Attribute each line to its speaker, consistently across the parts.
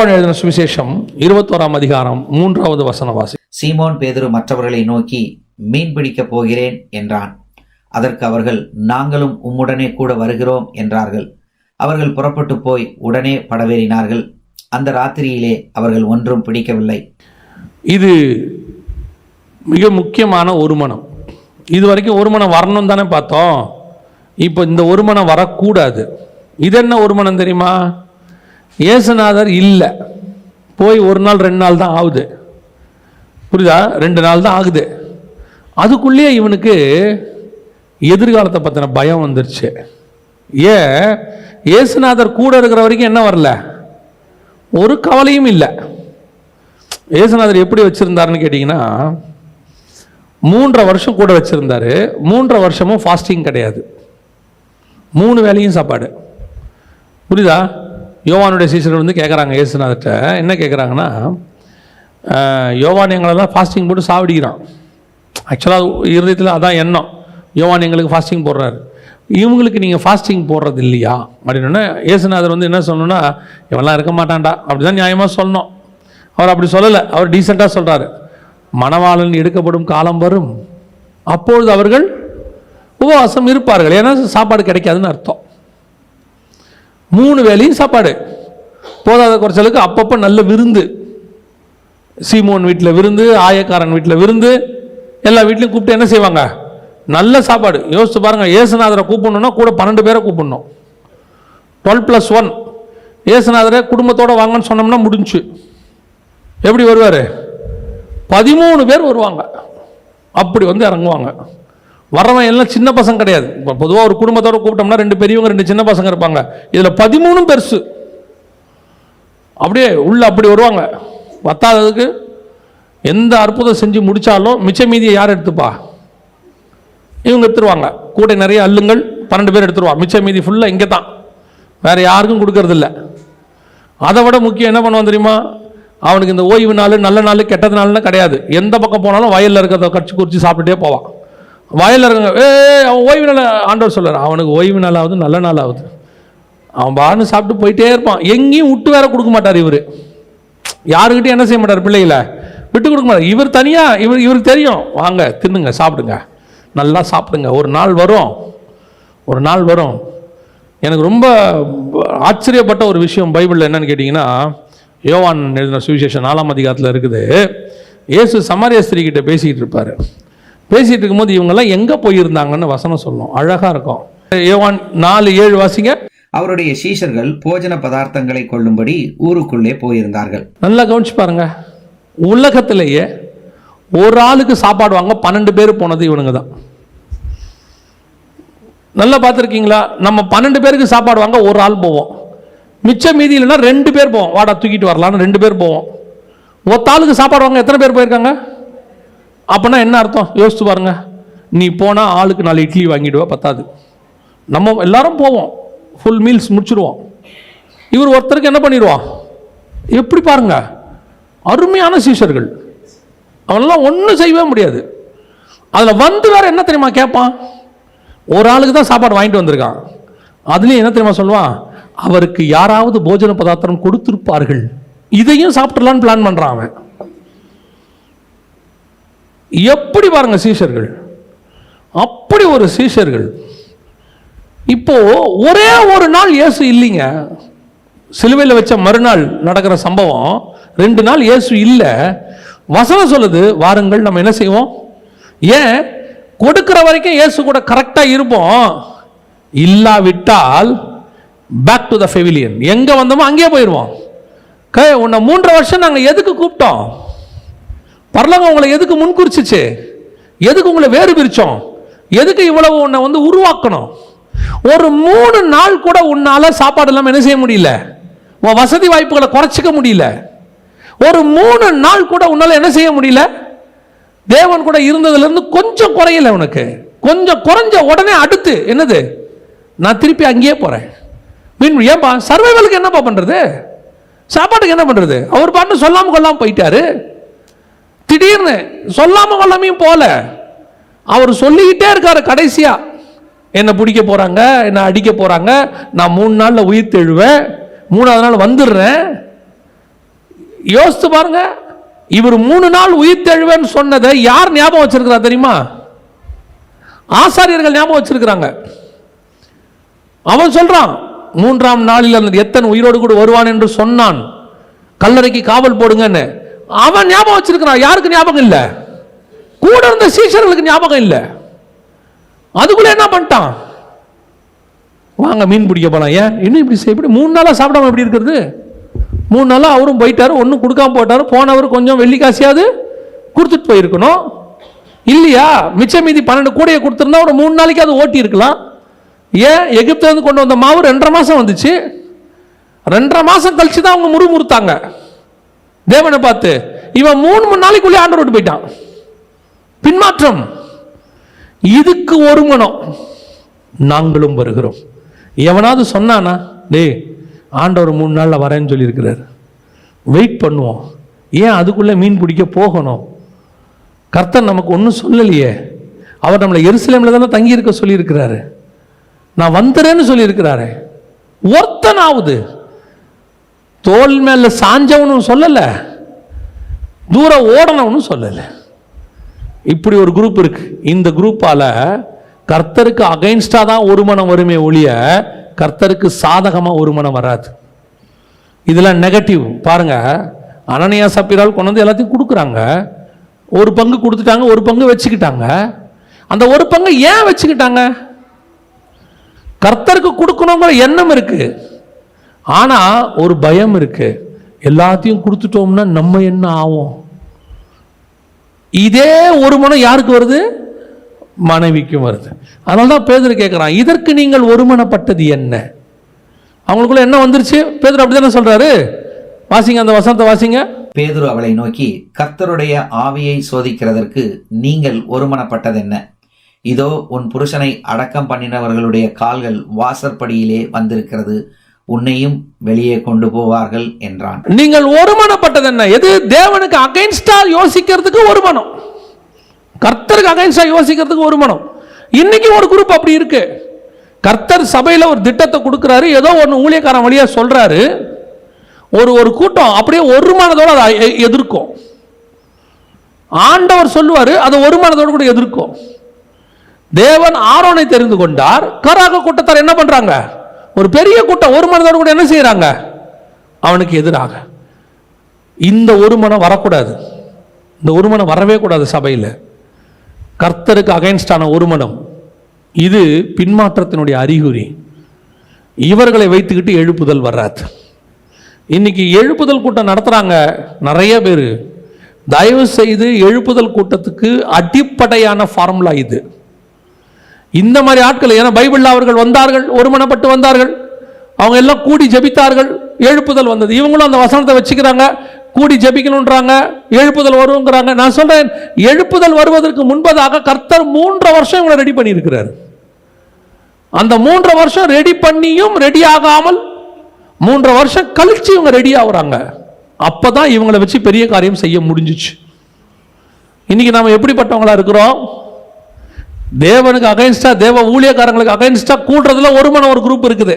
Speaker 1: யோவான் எழுதின சுவிசேஷம் இருபத்தோராம் அதிகாரம் மூன்றாவது வசன வாசி
Speaker 2: சீமோன் பேதுரு மற்றவர்களை நோக்கி மீன் பிடிக்கப் போகிறேன் என்றான். அதற்கு அவர்கள் நாங்களும் உம்முடனே கூட வருகிறோம் என்றார்கள். அவர்கள் புறப்பட்டு போய் உடனே படவேறினார்கள். அந்த ராத்திரியிலே அவர்கள் ஒன்றும் பிடிக்கவில்லை.
Speaker 1: இது மிக முக்கியமான ஒரு மனம் இது வரைக்கும் ஒரு மனம் வரணும் தானே பார்த்தோம். இப்போ இந்த ஒரு மனம் வரக்கூடாது. இது என்ன ஒரு மனம் தெரியுமா? இயேசுநாதர் இல்லை. போய் ஒரு நாள் ரெண்டு நாள் தான் ஆகுது. புரியுதா? ரெண்டு நாள் தான் ஆகுது. அதுக்குள்ளேயே இவனுக்கு எதிர்காலத்தை பற்றின பயம் வந்துருச்சு. ஏன்? இயேசுநாதர் கூட இருக்கிற வரைக்கும் என்ன வரல? ஒரு கவலையும் இல்லை. இயேசுநாதர் எப்படி வச்சுருந்தாருன்னு கேட்டிங்கன்னா மூன்றரை வருஷம் கூட வச்சுருந்தாரு. மூன்றரை வருஷமும் ஃபாஸ்டிங் கிடையாது. மூணு வேலையும் சாப்பாடு. புரியுதா? யோவானுடைய சீசர்கள் வந்து கேட்குறாங்க இயேசுநாதர்கிட்ட. என்ன கேட்குறாங்கன்னா யோவான் எங்களெல்லாம் ஃபாஸ்டிங் போட்டு சாவடிக்கிறான் ஆக்சுவலாக இருதயத்தில் அதான் எண்ணம். யோவான் எங்களுக்கு ஃபாஸ்டிங் போடுறாரு. இவங்களுக்கு நீங்கள் ஃபாஸ்டிங் போடுறது இல்லையா? அப்படின்னா இயேசுநாதர் வந்து என்ன சொல்லணும்னா இவெல்லாம் இருக்க மாட்டான்டா. அப்படி தான் நியாயமாக சொல்லணும். அவர் அப்படி சொல்லலை. அவர் டீசெண்டாக சொல்கிறாரு மணவாளன் எடுக்கப்படும் காலம் வரும். அப்பொழுது அவர்கள் உபவாசம் இருப்பார்கள். ஏன்னா சாப்பாடு கிடைக்காதுன்னு அர்த்தம். மூணு வேலையும் சாப்பாடு. போதாத குறைச்சலுக்கு அப்பப்போ நல்ல விருந்து. சீமோன் வீட்டில் விருந்து ஆயக்காரன் வீட்டில் விருந்து எல்லா வீட்லையும் கூப்பிட்டு என்ன செய்வாங்க? நல்ல சாப்பாடு. யோசிச்சு பாருங்க ஏசுநாதரை கூப்பிடணும்னா கூட பன்னெண்டு பேரை கூப்பிடணும். டுவெல் ப்ளஸ் ஒன் ஏசுநாதரை குடும்பத்தோடு வாங்கன்னு சொன்னோம்னா முடிஞ்சு. எப்படி வருவார்? பதிமூணு பேர் வருவாங்க. அப்படி வந்து இறங்குவாங்க. வரவன் எல்லாம் சின்ன பசங்க கிடையாது. இப்போ பொதுவாக ஒரு குடும்பத்தோட கூப்பிட்டோம்னா ரெண்டு பெரியவங்க ரெண்டு சின்ன பசங்க இருப்பாங்க. இதில் பதிமூணும் பெருசு. அப்படியே உள்ள அப்படி வருவாங்க. பத்தாததுக்கு எந்த அற்புதம் செஞ்சு முடித்தாலும் மிச்ச மீதியை யார் எடுத்துப்பா? இவங்க எடுத்துருவாங்க. கூட நிறைய அள்ளுங்கள் பன்னெண்டு பேர் எடுத்துருவான் மிச்ச மீதி ஃபுல்லாக இங்கே தான் வேறு யாருக்கும் கொடுக்கறதில்ல. அதை விட முக்கியம் என்ன பண்ணுவான் தெரியுமா? அவனுக்கு இந்த ஓய்வு நாள் நல்ல நாள் கெட்டது நாள்னு கிடையாது. எந்த பக்கம் போனாலும் வயலில் இருக்கிறத கட்சி குறித்து சாப்பிட்டுட்டே போவான். வயலில் இருக்க ஏ அவன் ஓய்வு நாள் ஆண்டவர் சொல்கிறார் அவனுக்கு ஓய்வு நாள் ஆகுது நல்ல நாள் ஆகுது அவன் பான்னு சாப்பிட்டு போயிட்டே இருப்பான். எங்கேயும் விட்டு வேற கொடுக்க மாட்டார் இவர். யாருக்கிட்டையும் என்ன செய்ய மாட்டார் பிள்ளைகளை? விட்டு கொடுக்க மாட்டார். இவர் தனியாக இவர் இவருக்கு தெரியும். வாங்க தின்னுங்க சாப்பிடுங்க. நல்லா சாப்பிடுங்க. ஒரு நாள் வரும். ஒரு நாள் வரும். எனக்கு ரொம்ப ஆச்சரியப்பட்ட ஒரு விஷயம் பைபிளில் என்னன்னு கேட்டிங்கன்னா யோவான் எழுதின சுவிசேஷம் நாலாம் அதிகாரத்தில் இருக்குது. இயேசு சமாரிய ஸ்திரீ கிட்ட பேசிக்கிட்டு இருப்பார். பேசிகிட்டு இருக்கும்போது இவங்கெல்லாம் எங்கே போயிருந்தாங்கன்னு வசனம் சொல்லும். அழகாக இருக்கும். யோவான் நாலு ஏழு வாசிங்க.
Speaker 2: அவருடைய சீஷர்கள் போஜன பதார்த்தங்களை கொள்ளும்படி ஊருக்குள்ளே போயிருந்தார்கள்.
Speaker 1: நல்லா கவனிச்சு பாருங்க. உலகத்திலேயே ஒரு ஆளுக்கு சாப்பாடு வாங்க பன்னெண்டு பேர் போனது இவனுங்க தான். நல்லா பார்த்துருக்கீங்களா? நம்ம பன்னெண்டு பேருக்கு சாப்பாடு வாங்க ஒரு ஆள் போவோம். மிச்சம் மீதி இல்லைன்னா ரெண்டு பேர் போவோம். வாடா தூக்கிட்டு வரலான்னு ரெண்டு பேர் போவோம். ஒத்த ஆளுக்கு சாப்பாடு வாங்க எத்தனை பேர் போயிருக்காங்க? அப்போனா என்ன அர்த்தம்? யோசிச்சு பாருங்க. நீ போனால் ஆளுக்கு நாலு இட்லி வாங்கிடுவ பத்தாது. நம்ம எல்லாரும் போவோம். ஃபுல் மீல்ஸ் முடிச்சிருவோம். இவர் ஒருத்தருக்கு என்ன பண்ணிடுவான் எப்படி பாருங்க. அருமையான சீஷர்கள். அவனெல்லாம் ஒன்றும் செய்யவே முடியாது. அதில் வந்து வேற என்ன தெரியுமா கேட்பான் ஒரு ஆளுக்கு தான் சாப்பாடு வாங்கிட்டு வந்திருக்கான். அதுலேயும் என்ன தெரியுமா சொல்லுவான் அவருக்கு யாராவது போஜன பதார்த்தம் கொடுத்துருப்பார்கள். இதையும் சாப்பிட்றலான்னு பிளான் பண்ணுறான் அவன். எப்படி பாருங்க சீஷர்கள்? அப்படி ஒரு சீஷர்கள். இப்போ ஒரே ஒரு நாள் இயேசு இல்லைங்க. சிலுவையில் வச்ச மறுநாள் நடக்கிற சம்பவம் ரெண்டு நாள் இயேசு இல்லை. வசனம் சொல்லுது வாருங்கள் நம்ம என்ன செய்வோம்? ஏன்? கொடுக்கிற வரைக்கும் இயேசு கூட கரெக்டாக இருப்போம். இல்லாவிட்டால் பேக் டு த ஃபெவிலியன் எங்கே வந்தோமோ அங்கேயே போயிடுவோம் கே உன்னை மூன்றரை வருஷம் நாங்கள் எதுக்கு கூப்பிட்டோம்? பரலோகம் உங்களை எதுக்கு முன்குறிச்சிச்சு? எதுக்கு உங்களை வேறு பிரிச்சோம்? எதுக்கு இவ்வளவு உன்னை வந்து உருவாக்கணும்? ஒரு மூணு நாள் கூட உன்னால சாப்பாடு இல்லாமல் என்ன செய்ய முடியல? உன் வசதி வாய்ப்புகளை குறைச்சிக்க முடியல. ஒரு மூணு நாள் கூட உன்னால என்ன செய்ய முடியல? தேவன் கூட இருந்ததுல இருந்து கொஞ்சம் குறையல உனக்கு. கொஞ்சம் குறைஞ்ச உடனே அடுத்து என்னது? நான் திருப்பி அங்கேயே போறேன். மீன் ஏன்பா? சர்வைவலுக்கு என்னப்பா பண்றது? சாப்பாட்டுக்கு என்ன பண்றது? அவர் பாட்டு சொல்லாம கொள்ளாம போயிட்டாரு. திடீர்னு சொல்லாம கொள்ளாமையும் போல. அவர் சொல்லிக்கிட்டே இருக்காரு கடைசியா. என்னை பிடிக்க போறாங்க என்னை அடிக்க போறாங்க நான் மூணு நாளில் உயிர் தெழுவேன் மூணாவது நாள் வந்துடுறேன். யோசித்து பாருங்க இவர் மூணு நாள் உயிர் தெழுவேன்னு சொன்னதை யார் ஞாபகம் வச்சிருக்கிறா தெரியுமா? ஆசாரியர்கள் ஞாபகம் வச்சிருக்கிறாங்க. அவன் சொல்றான் மூன்றாம் நாளில் அந்த எத்தனை உயிரோடு கூட வருவான் என்று சொன்னான். கல்லறைக்கு காவல் போடுங்கன்னு. அவன் ஞாபகம் வச்சிருக்கிறான். யாருக்கு ஞாபகம் இல்லை? கூட இருந்த சீஷர்களுக்கு ஞாபகம் இல்லை. அதுக்குள்ள என்ன பண்ணிட்டான்? வாங்க மீன் பிடிக்க போலாம். ஏன்? இன்னும் இப்படி செய்~ இப்படி மூணு நாளாக சாப்பிடாம எப்படி இருக்கிறது? மூணு நாளாக அவரும் போயிட்டாரு ஒன்றும் கொடுக்காம போட்டாரு போனவர் கொஞ்சம் வெள்ளிக்காசியாவது கொடுத்துட்டு போயிருக்கணும். இல்லையா? மிச்ச மீதி பன்னெண்டு கூடையை கொடுத்துருந்தா ஒரு மூணு நாளைக்கு அது ஓட்டி இருக்கலாம். ஏன்? எகிப்துலேருந்து கொண்டு வந்த மாவு ரெண்டரை மாதம் வந்துச்சு. ரெண்டரை மாதம் கழிச்சு தான் அவங்க முறுமுறுத்தாங்க. தேவனை பார்த்து இவன் மூணு மூணு நாளைக்குள்ளே ஆண்டவர் விட்டு போயிட்டான். பின்மாற்றம். இதுக்கு ஒருங்கணும் நாங்களும் வருகிறோம். எவனாவது சொன்னானா டேய் ஆண்டவர் மூணு நாளில் வரேன்னு சொல்லியிருக்கிறார். வெயிட் பண்ணுவோம். ஏன் அதுக்குள்ளே மீன் பிடிக்க போகணும்? கர்த்தன் நமக்கு ஒன்றும் சொல்லலையே. அவர் நம்மளை எருசலேமில் தானே தங்கியிருக்க சொல்லியிருக்கிறாரு. நான் வந்துறேன்னு சொல்லியிருக்கிறாரு. ஒருத்தனாவது தோல் மேல சாஞ்சவனும் சொல்லலை தூரம் ஓடனவனும் சொல்லலை. இப்படி ஒரு குரூப் இருக்கு. இந்த குரூப்பால் கர்த்தருக்கு அகைன்ஸ்டாக தான் ஒரு மனம் வருமே ஒழிய கர்த்தருக்கு சாதகமாக ஒரு மனம் வராது. இதெல்லாம் நெகட்டிவ் பாருங்க அனனியா சப்பிரால் கொண்டு வந்து எல்லாத்தையும் கொடுக்குறாங்க. ஒரு பங்கு கொடுத்துட்டாங்க ஒரு பங்கு வச்சுக்கிட்டாங்க. அந்த ஒரு பங்கு ஏன் வச்சுக்கிட்டாங்க? கர்த்தருக்கு கொடுக்கணுங்கிற எண்ணம் இருக்குது ஆனால் ஒரு பயம் இருக்கு. எல்லாத்தையும் கொடுத்துட்டோம்னா நம்ம என்ன ஆகும் இதே ஒரு மனம் யாருக்கு வருது? மனைவிக்கும் வருது. அதனால தான் பேதர் கேட்குறான் இதற்கு நீங்கள் ஒருமனப்பட்டது என்ன? அவங்களுக்குள்ள என்ன வந்துருச்சு? பேதர் அப்படி தானே சொல்கிறாரு வாசிங்க அந்த வசனத்தை வாசிங்க.
Speaker 2: பேதுரு அவளை நோக்கி கர்த்தருடைய ஆவியை சோதிக்கிறதற்கு நீங்கள் ஒருமனப்பட்டதென்ன இதோ உன் புருஷனை அடக்கம் பண்ணினவர்களுடைய கால்கள் வாசற்படியிலே வந்திருக்கிறது. உன்னையும் வெளியே கொண்டு போவார்கள் என்றான்.
Speaker 1: நீங்கள் ஒருமனப்பட்டது என்ன? எது? தேவனுக்கு அகைன்ஸ்டா யோசிக்கிறதுக்கு ஒரு மனம் கர்த்தருக்கு அகைன்ஸ்டா யோசிக்கிறதுக்கு ஒரு மனம் இன்னைக்கு ஒரு குரூப் அப்படி இருக்கு. கர்த்தர் சபையில் ஒரு திட்டத்தை கொடுக்குறாரு. ஏதோ ஒன்று ஊழியக்காரன் வழியாக சொல்கிறாரு ஒரு ஒரு கூட்டம் அப்படியே ஒரு மனதோடு அதை எ- எதிர்க்கும். ஆண்டவர் சொல்லுவார் அதை ஒரு மனதோடு கூட எதிர்க்கும். தேவன் ஆரோனை தெரிந்து கொண்டார். கராக கூட்டத்தார் என்ன பண்ணுறாங்க ஒரு பெரிய கூட்டம் ஒரு மனதோடு கூட என்ன செய்கிறாங்க அவனுக்கு எதிராக. இந்த ஒரு மனம் வரக்கூடாது. இந்த ஒரு மனம் வரவே கூடாது சபையில். கர்த்தருக்கு அகைன்ஸ்டான ஒரு மனம். இது பின்மாற்றத்தினுடைய அறிகுறி. இவர்களை வைத்துக்கிட்டு எழுப்புதல் வராது. இன்னைக்கு எழுப்புதல் கூட்டம் நடத்துகிறாங்க நிறைய பேர். தயவு செய்து எழுப்புதல் கூட்டத்துக்கு அடிப்படையான ஃபார்முலா இது. இந்த மாதிரி ஆட்கள் ஏன்னா பைபிளில் அவர்கள் வந்தார்கள் ஒருமனப்பட்டு வந்தார்கள். அவங்க எல்லாம் கூடி ஜெபித்தார்கள் எழுப்புதல் வந்தது. இவங்களும் அந்த வசனத்தை வச்சுக்கிறாங்க கூடி ஜெபிக்கணுன்றாங்க எழுப்புதல் வருங்கிறாங்க நான் சொல்றேன் எழுப்புதல் வருவதற்கு முன்பதாக கர்த்தர் மூன்று வருஷம் இவங்களை ரெடி பண்ணியிருக்கிறார். அந்த மூன்று வருஷம் ரெடி பண்ணியும் ரெடி ஆகாமல் மூன்று வருஷம் கழிச்சு இவங்க ரெடி ஆகுறாங்க. அப்பதான் இவங்களை வச்சு பெரிய காரியம் செய்ய முடிஞ்சிச்சு. இன்னைக்கு நாம எப்படிப்பட்டவங்களா இருக்கிறோம்? தேவனுக்கு அகைன்ஸ்டாக தேவ ஊழியக்காரங்களுக்கு அகைன்ஸ்டாக கூடுறதுல ஒரு மனம் ஒரு குரூப் இருக்குது.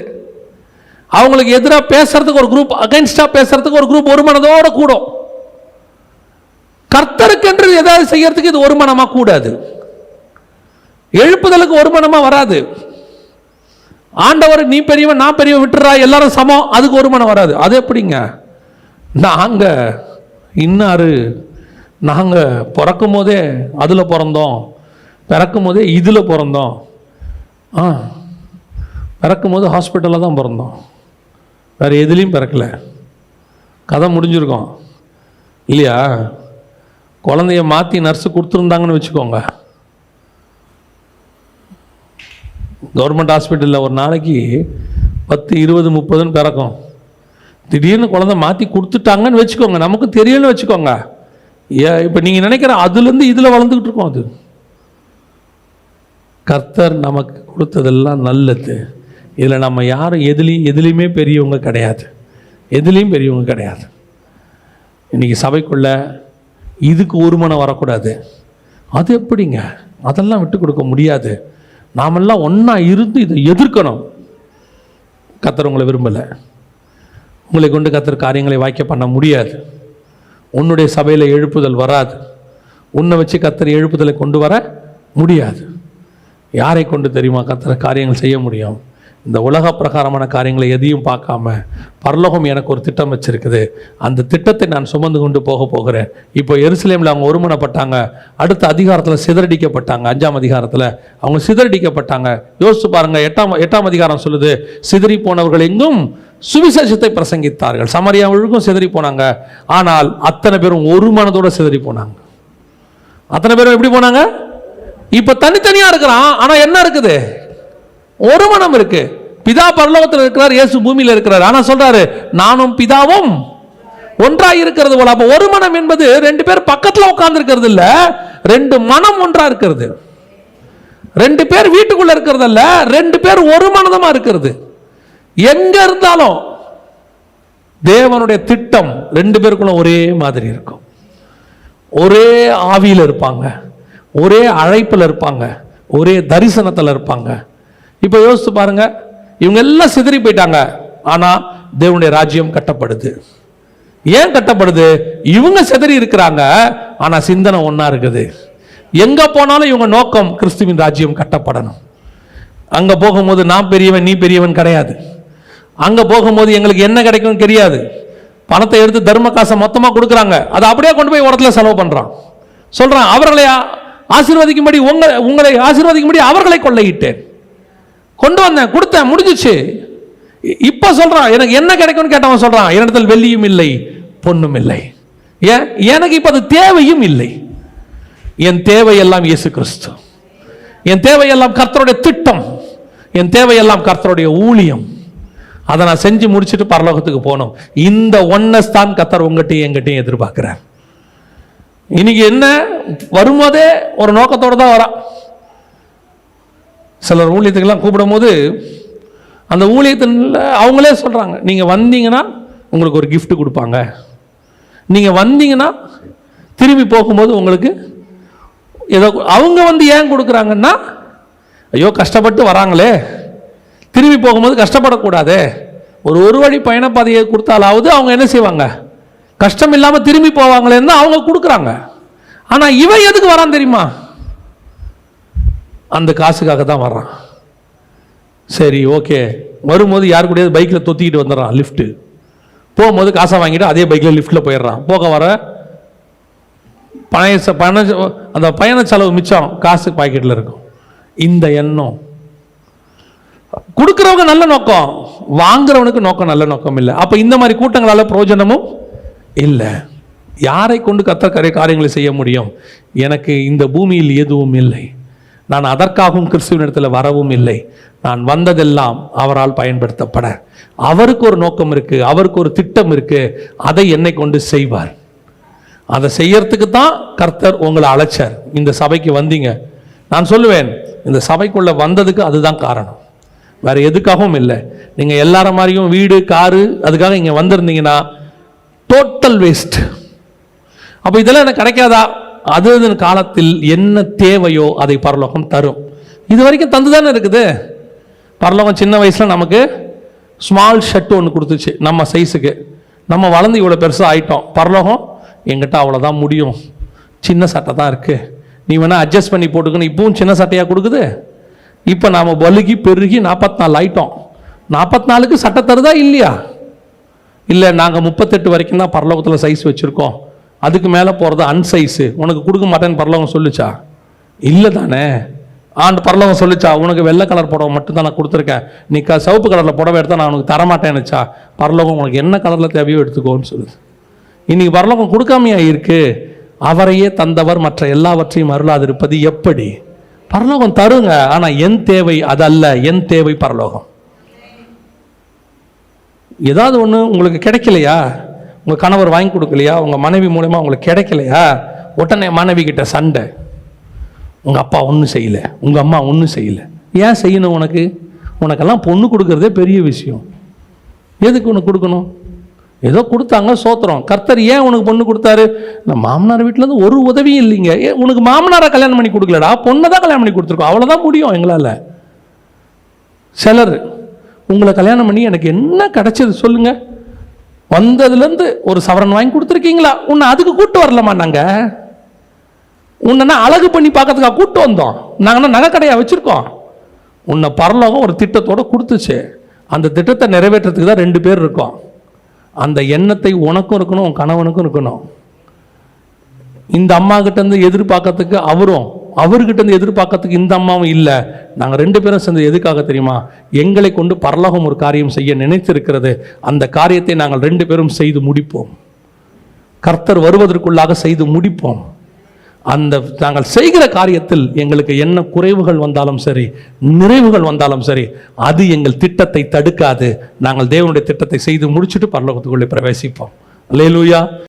Speaker 1: அவங்களுக்கு எதிராக பேசுறதுக்கு ஒரு குரூப் அகைன்ஸ்டாக பேசுறதுக்கு ஒரு குரூப் ஒரு மனதோட கூடும். கர்த்தருக்கென்று ஏதாவது செய்யறதுக்கு இது ஒரு மனமாக கூடாது. எழுப்புதலுக்கு ஒரு மனமாக வராது. ஆண்டவர் நீ பெரியவன் நான் பெரியவன் விட்டுறா எல்லாரும் சமம் அதுக்கு ஒரு மனம் வராது. அது எப்படிங்க? நாங்க இன்னாரு நாங்கள் பிறக்கும் போதே அதில் பிறந்தோம். பிறக்கும் போதே இதில் பிறந்தோம். ஆ பிறக்கும் போது ஹாஸ்பிட்டலில் தான் பிறந்தோம். வேறு எதுலேயும் பிறக்கல. கதை முடிஞ்சிருக்கோம். இல்லையா? குழந்தைய மாற்றி நர்ஸு கொடுத்துருந்தாங்கன்னு வச்சுக்கோங்க. கவர்மெண்ட் ஹாஸ்பிட்டலில் ஒரு நாளைக்கு பத்து இருபது முப்பதுன்னு பிறக்கும். திடீர்னு குழந்தை மாற்றி கொடுத்துட்டாங்கன்னு வச்சுக்கோங்க. நமக்கு தெரியலன்னு வச்சுக்கோங்க. ஏ இப்போ நீங்கள் நினைக்கிற அதுலேருந்து இதில் வளர்ந்துக்கிட்டு இருக்கோம் அது. கர்த்தர் நமக்கு கொடுத்ததெல்லாம் நல்லது. இதில் நம்ம யாரும் எதுலேயும் எதுலேயுமே பெரியவங்க கிடையாது. எதுலேயும் பெரியவங்க கிடையாது. இன்னைக்கு சபைக்குள்ள இதுக்கு ஒரு மனம் வரக்கூடாது. அது எப்படிங்க? அதெல்லாம் விட்டு கொடுக்க முடியாது. நாமெல்லாம் ஒன்றா இருந்து இதை எதிர்க்கணும். கத்தர் உங்களை விரும்பலை. உங்களை கொண்டு கத்தர் காரியங்களை வாய்க்க பண்ண முடியாது. உன்னுடைய சபையில் எழுப்புதல் வராது. உன்னை வச்சு கத்தர் எழுப்புதலை கொண்டு வர முடியாது. யாரை கொண்டு தெரியுமா? கத்துற காரியங்கள் செய்ய முடியும். இந்த உலக பிரகாரமான காரியங்களை எதையும் பார்க்காம பரலோகம் எனக்கு ஒரு திட்டம் வச்சிருக்குது. அந்த திட்டத்தை நான் சுமந்து கொண்டு போக போகிறேன். இப்போ எருசலேமில் அவங்க ஒருமனப்பட்டாங்க. அடுத்த அதிகாரத்தில் சிதறடிக்கப்பட்டாங்க. அஞ்சாம் அதிகாரத்தில் அவங்க சிதறடிக்கப்பட்டாங்க. யோசிச்சு பாருங்க எட்டாம் எட்டாம் அதிகாரம் சொல்லுது சிதறி போனவர்கள் எங்கும் சுவிசேஷத்தை பிரசங்கித்தார்கள். சமரியாவுக்கும் சிதறி போனாங்க. ஆனால் அத்தனை பேரும் ஒரு மனதோடு சிதறி போனாங்க. அத்தனை பேரும் எப்படி போனாங்க? இப்போ தனித்தனியாக இருக்கிறான் ஆனால் என்ன இருக்குது? ஒரு மனம் இருக்கு. பிதா பரலோகத்தில் இருக்கிறார் இயேசு பூமியில் இருக்கிறார். ஆனால் சொல்றாரு நானும் பிதாவும் ஒன்றாய் இருக்கிறது போல. அப்போ ஒரு மனம் என்பது ரெண்டு பேர் பக்கத்தில் உட்கார்ந்து இருக்கிறது இல்லை ரெண்டு மனம் ஒன்றா இருக்கிறது. ரெண்டு பேர் வீட்டுக்குள்ள இருக்கிறது இல்ல ரெண்டு பேர் ஒரு மனதமா இருக்கிறது. எங்க இருந்தாலும் தேவனுடைய திட்டம் ரெண்டு பேருக்குள்ள ஒரே மாதிரி இருக்கும். ஒரே ஆவியில் இருப்பாங்க. ஒரே அழைப்பில் இருப்பாங்க ஒரே தரிசனத்தில் இருப்பாங்க. இப்போ யோசித்து பாருங்க இவங்க எல்லாம் சிதறி போயிட்டாங்க. ஆனால் தேவனுடைய ராஜ்யம் கட்டப்படுது. ஏன் கட்டப்படுது? இவங்க சிதறி இருக்கிறாங்க ஆனால் சிந்தனை ஒன்றா இருக்குது. எங்கே போனாலும் இவங்க நோக்கம் கிறிஸ்துவின் ராஜ்யம் கட்டப்படணும். அங்கே போகும்போது நான் பெரியவன் நீ பெரியவன் கிடையாது. அங்கே போகும்போது எங்களுக்கு என்ன கிடைக்கும் தெரியாது. பணத்தை எடுத்து தர்ம காசை மொத்தமாக கொடுக்குறாங்க. அதை அப்படியே கொண்டு போய் இடத்துல செலவு பண்ணுறான் சொல்கிறான் அவர்களையா ஆசீர்வதிக்கும்படி உங்களை உங்களை ஆசீர்வதிக்கும்படி அவர்களை கொள்ளையிட்டேன். கொண்டு வந்தேன் கொடுத்தேன் முடிஞ்சிச்சு. இப்போ சொல்கிறான் எனக்கு என்ன கிடைக்கும்னு கேட்டவன் சொல்கிறான் என்னிடத்தில் வெள்ளியும் இல்லை பொண்ணும் இல்லை. ஏன்? எனக்கு இப்போ அது தேவையும் இல்லை. என் தேவையெல்லாம் இயேசு கிறிஸ்து. என் தேவையெல்லாம் கர்த்தருடைய திட்டம். என் தேவையெல்லாம் கர்த்தருடைய ஊழியம். அதை நான் செஞ்சு முடிச்சுட்டு பரலோகத்துக்கு போகணும். இந்த ஒன்னஸ் தான் கர்த்தர் உங்ககிட்டயும் எங்கிட்டையும் எதிர்பார்க்குறேன் இன்னைக்கு என்ன வரும்போதே ஒரு நோக்கத்தோடு தான் வரான். சிலர் ஊழியத்துக்கெல்லாம் கூப்பிடும்போது அந்த ஊழியத்தில் அவங்களே சொல்கிறாங்க நீங்கள் வந்தீங்கன்னா உங்களுக்கு ஒரு கிஃப்ட் கொடுப்பாங்க. நீங்கள் வந்தீங்கன்னா திரும்பி போகும்போது உங்களுக்கு ஏதோ அவங்க வந்து ஏன் கொடுக்குறாங்கன்னா ஐயோ கஷ்டப்பட்டு வராங்களே. திரும்பி போகும்போது கஷ்டப்படக்கூடாதே. ஒரு ஒரு வழி பயணப்பாதையை கொடுத்தாலாவது அவங்க என்ன செய்வாங்க? கஷ்டம் இல்லாமல் திரும்பி போவாங்களேன்னு அவங்க கொடுக்குறாங்க. ஆனால் இவன் எதுக்கு வரான் தெரியுமா? அந்த காசுக்காக தான் வர்றான். சரி ஓகே. வரும்போது யார் கூடயாவது பைக்கில் தொத்திக்கிட்டு வந்துடுறான் லிஃப்ட்டு போகும்போது காசை வாங்கிட்டு அதே பைக்கில் லிஃப்ட்டில் போயிடுறான். போக வர பழைய ச- பண அந்த பயண செலவு மிச்சம் காசு பாக்கெட்டில் இருக்கும். இந்த எண்ணம். கொடுக்குறவங்க நல்ல நோக்கம். வாங்குறவனுக்கு நோக்கம் நல்ல நோக்கம் இல்லை. அப்போ இந்த மாதிரி கூட்டங்களால் பிரயோஜனமும் இல்லை. யாரை கொண்டு கத்தக்கரை காரியங்களை செய்ய முடியும்? எனக்கு இந்த பூமியில் எதுவும் இல்லை. நான் அதற்காகவும் கிறிஸ்துவனிடத்தில் வரவும் இல்லை. நான் வந்ததெல்லாம் அவரால் பயன்படுத்தப்பட. அவருக்கு ஒரு நோக்கம் இருக்குது அவருக்கு ஒரு திட்டம் இருக்குது அதை என்னை கொண்டு செய்வார். அதை செய்யறதுக்கு தான் கர்த்தர் உங்களை அழைச்சார். இந்த சபைக்கு வந்தீங்க. நான் சொல்லுவேன் இந்த சபைக்குள்ளே வந்ததுக்கு அதுதான் காரணம். வேறு எதுக்காகவும் இல்லை. நீங்கள் எல்லார மாதிரியும் வீடு காரு அதுக்காக இங்கே வந்திருந்தீங்கன்னா டோட்டல் வேஸ்ட் அப்போ இதெல்லாம் எனக்கு கிடைக்காதா? அது காலத்தில் என்ன தேவையோ அதை பரலோகம் தரும். இது வரைக்கும் தந்து தானே இருக்குது. பரலோகம் சின்ன வயசில் நமக்கு ஸ்மால் ஷர்ட் ஒன்று கொடுத்துச்சு நம்ம சைஸுக்கு நம்ம வளர்ந்து இவ்வளோ பெருசாக ஆயிட்டோம். பரலோகம் எங்கிட்ட அவ்வளோதான் முடியும். சின்ன சட்டை தான் இருக்குது நீ வேணால் அட்ஜஸ்ட் பண்ணி போட்டுக்கணும் இப்பவும் சின்ன சட்டையாக கொடுக்குது? இப்போ நாம் வலுகி பெருகி நாற்பத்தி நாலு ஆயிட்டோம். நாற்பத்தி நாலுக்கு சட்டை தருதா இல்லையா? இல்லை நாங்கள் முப்பத்தெட்டு வரைக்கும் தான் பரலோகத்தில் சைஸ் வச்சுருக்கோம். அதுக்கு மேலே போகிறது அன்சைஸு உனக்கு கொடுக்க மாட்டேன்னு பரலோகம் சொல்லுச்சா? இல்லை தானே. ஆண்டு பரலோகம் சொல்லுச்சா? உனக்கு வெள்ளை கலர் புடவை மட்டும் தான் நான் கொடுத்துருக்கேன். நீ க சிவப்பு கலரில் புடவை எடுத்தால் நான் உனக்கு தரமாட்டேன்னுச்சா பரலோகம் உனக்கு என்ன கலரில் தேவையோ எடுத்துக்கோன்னு சொல்லுது. இன்றைக்கி பரலோகம் கொடுக்காமையா இருக்கு? அவரையே தந்தவர் மற்ற எல்லாவற்றையும் அருளாதிருப்பது எப்படி? பரலோகம் தருங்க. ஆனால் என் தேவை அதல்ல. என் தேவை பரலோகம். ஏதாவது ஒன்று உங்களுக்கு கிடைக்கலையா? உங்கள் கணவர் வாங்கி கொடுக்கலையா? உங்கள் மனைவி மூலயமா உங்களுக்கு கிடைக்கலையா? உடனே மனைவி கிட்ட சண்டை. உங்கள் அப்பா ஒன்றும் செய்யலை. உங்கள் அம்மா ஒன்றும் செய்யலை. ஏன் செய்யணும் உனக்கு? உனக்கெல்லாம் பொண்ணு கொடுக்கறதே பெரிய விஷயம். எதுக்கு உனக்கு கொடுக்கணும்? ஏதோ கொடுத்தாங்க சோத்திரம். கர்த்தர் ஏன் உனக்கு பொண்ணு கொடுத்தாரு? நான் மாமனார் வீட்டில் இருந்து ஒரு உதவியும் இல்லைங்க. ஏ உனக்கு மாமனாரை கல்யாணம் பண்ணி கொடுக்கலடா? பொண்ணை தான் கல்யாணம் பண்ணி கொடுத்துருக்கோம். அவ்வளோதான் முடியும் எங்களால். சிலர் உங்களை கல்யாணம் பண்ணி எனக்கு என்ன கிடைச்சது சொல்லுங்க. வந்ததுலேருந்து ஒரு சவரன் வாங்கி கொடுத்துருக்கீங்களா? உன்னை அதுக்கு கூட்டு வரலாமா நாங்கள் உன்னை அழகு பண்ணி பார்க்கறதுக்காக கூட்டு வந்தோம். நாங்கள் நகைக்கடையாக வச்சுருக்கோம்? உன்னை பரலோகம் ஒரு திட்டத்தோட கொடுத்துச்சு. அந்த திட்டத்தை நிறைவேற்றுறதுக்கு தான் ரெண்டு பேர் இருக்கோம். அந்த எண்ணத்தை உனக்கும் இருக்கணும் உன் கணவனுக்கும் இருக்கணும். இந்த அம்மா கிட்டேருந்து எதிர்பார்க்கறதுக்கு அவரும் அவர்கிட்ட இருந்து எதிர்பார்க்கறதுக்கு இந்த அம்மாவும் இல்லை. நாங்கள் ரெண்டு பேரும் சேர்ந்து எதுக்காக தெரியுமா? எங்களை கொண்டு பரலோகம் ஒரு காரியம் செய்ய நினைத்திருக்கிறது. அந்த காரியத்தை நாங்கள் ரெண்டு பேரும் செய்து முடிப்போம். கர்த்தர் வருவதற்குள்ளாக செய்து முடிப்போம். அந்த நாங்கள் செய்கிற காரியத்தில் எங்களுக்கு என்ன குறைவுகள் வந்தாலும் சரி நிறைவுகள் வந்தாலும் சரி அது எங்கள் திட்டத்தை தடுக்காது. நாங்கள் தேவனுடைய திட்டத்தை செய்து முடிச்சுட்டு பரலோகத்துக்குள்ளே பிரவேசிப்போம். லேலூயா